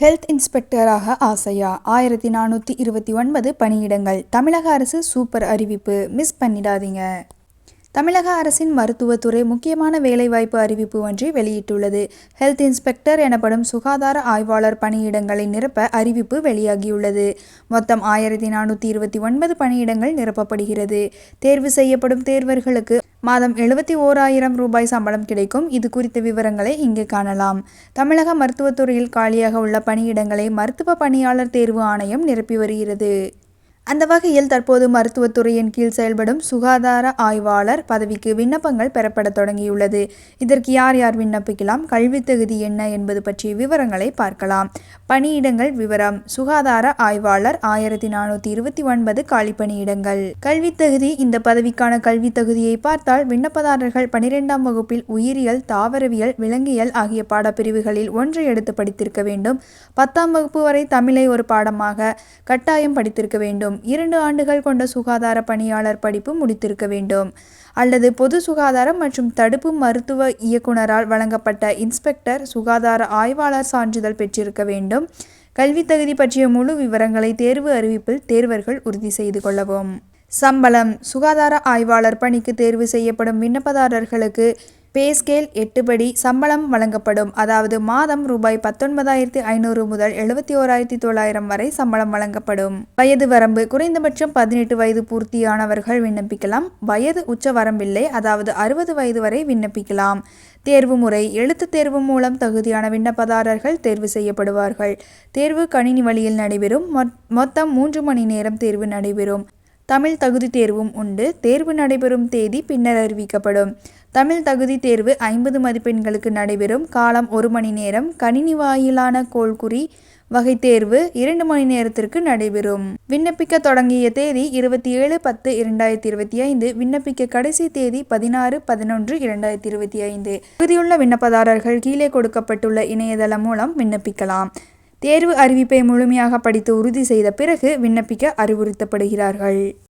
Health இன்ஸ்பெக்டராக ஆசையா? ஆயிரத்தி நானூற்றி இருபத்தி ஒன்பது பணியிடங்கள். தமிழக அரசு சூப்பர் அறிவிப்பு. மிஸ் பண்ணிடாதீங்க. தமிழக அரசின் மருத்துவத்துறை முக்கியமான வேலைவாய்ப்பு அறிவிப்பு ஒன்றை வெளியிட்டுள்ளது. ஹெல்த் இன்ஸ்பெக்டர் எனப்படும் சுகாதார ஆய்வாளர் பணியிடங்களை நிரப்ப அறிவிப்பு வெளியாகியுள்ளது. மொத்தம் ஆயிரத்தி நானூற்றி இருபத்தி ஒன்பது பணியிடங்கள் நிரப்பப்படுகிறது. தேர்வு செய்யப்படும் தேர்வர்களுக்கு மாதம் எழுபத்தி ஓராயிரம் ரூபாய் சம்பளம் கிடைக்கும். இது குறித்த விவரங்களை இங்கு காணலாம். தமிழக மருத்துவத்துறையில் காலியாக உள்ள பணியிடங்களை மருத்துவ பணியாளர் தேர்வு ஆணையம் நிரப்பி வருகிறது. அந்த வகையில் தற்போது மருத்துவத்துறையின் கீழ் செயல்படும் சுகாதார ஆய்வாளர் பதவிக்கு விண்ணப்பங்கள் பெறப்பட தொடங்கியுள்ளது. இதற்கு யார் யார் விண்ணப்பிக்கலாம் கல்வி தகுதி என்ன என்பது பற்றிய விவரங்களை பார்க்கலாம். பணியிடங்கள் விவரம். சுகாதார ஆய்வாளர் ஆயிரத்தி நானூற்றி இருபத்தி ஒன்பது காலி பணியிடங்கள். கல்வித் தகுதி. இந்த பதவிக்கான கல்வி தகுதியை பார்த்தால் விண்ணப்பதாரர்கள் பனிரெண்டாம் வகுப்பில் உயிரியல் தாவரவியல் விலங்கியல் ஆகிய பாடப்பிரிவுகளில் ஒன்றை எடுத்து படித்திருக்க வேண்டும். பத்தாம் வகுப்பு வரை தமிழை ஒரு பாடமாக கட்டாயம் படித்திருக்க வேண்டும். இரண்டு ஆண்டுகள் கொண்ட சுகாதார பணியாளர் படிப்பு முடித்திருக்க வேண்டும். அல்லது பொது சுகாதாரம் மற்றும் தடுப்பு மருத்துவ இயக்குனரால் வழங்கப்பட்ட இன்ஸ்பெக்டர் சுகாதார ஆய்வாளர் சான்றிதழ் பெற்றிருக்க வேண்டும். கல்வி தகுதி பற்றிய முழு விவரங்களை தேர்வு அறிவிப்பில் தேர்வர்கள் உறுதி செய்து கொள்ளவும். சம்பளம். சுகாதார ஆய்வாளர் பணிக்கு தேர்வு செய்யப்படும் விண்ணப்பதாரர்களுக்கு பே ஸ்கேல் எட்டுபடி சம்பளம் வழங்கப்படும். அதாவது மாதம் ரூபாய் பத்தொன்பதாயிரத்தி ஐநூறு முதல் எழுபத்தி ஓராயிரத்தி தொள்ளாயிரம் வரை சம்பளம் வழங்கப்படும். வயது வரம்பு குறைந்தபட்சம் பதினெட்டு வயது பூர்த்தியானவர்கள் விண்ணப்பிக்கலாம். வயது உச்ச வரம்பில்லை அதாவது அறுபது வயது வரை விண்ணப்பிக்கலாம். தேர்வு முறை எழுத்து தேர்வு மூலம் தகுதியான விண்ணப்பதாரர்கள் தேர்வு செய்யப்படுவார்கள். தேர்வு கணினி வழியில் நடைபெறும். மொத்தம் மூன்று மணி நேரம் தேர்வு நடைபெறும். தமிழ் தகுதி தேர்வும் உண்டு. தேர்வு நடைபெறும் தேதி பின்னர் அறிவிக்கப்படும். தமிழ் தகுதி தேர்வு ஐம்பது மதிப்பெண்களுக்கு நடைபெறும். காலம் ஒரு மணி நேரம். கணினி வாயிலான கோள்குறி வகை தேர்வு இரண்டு மணி நேரத்திற்கு நடைபெறும். விண்ணப்பிக்க தொடங்கிய தேதி இருபத்தி ஏழு பத்து இரண்டாயிரத்தி இருபத்தி ஐந்து. விண்ணப்பிக்க கடைசி தேதி பதினாறு பதினொன்று இரண்டாயிரத்தி இருபத்தி ஐந்து. தகுதியுள்ள விண்ணப்பதாரர்கள் கீழே கொடுக்கப்பட்டுள்ள இணையதளம் மூலம் விண்ணப்பிக்கலாம். தேர்வு அறிவிப்பை முழுமையாக படித்து உறுதி செய்த பிறகு விண்ணப்பிக்க அறிவுறுத்தப்படுகிறார்கள்.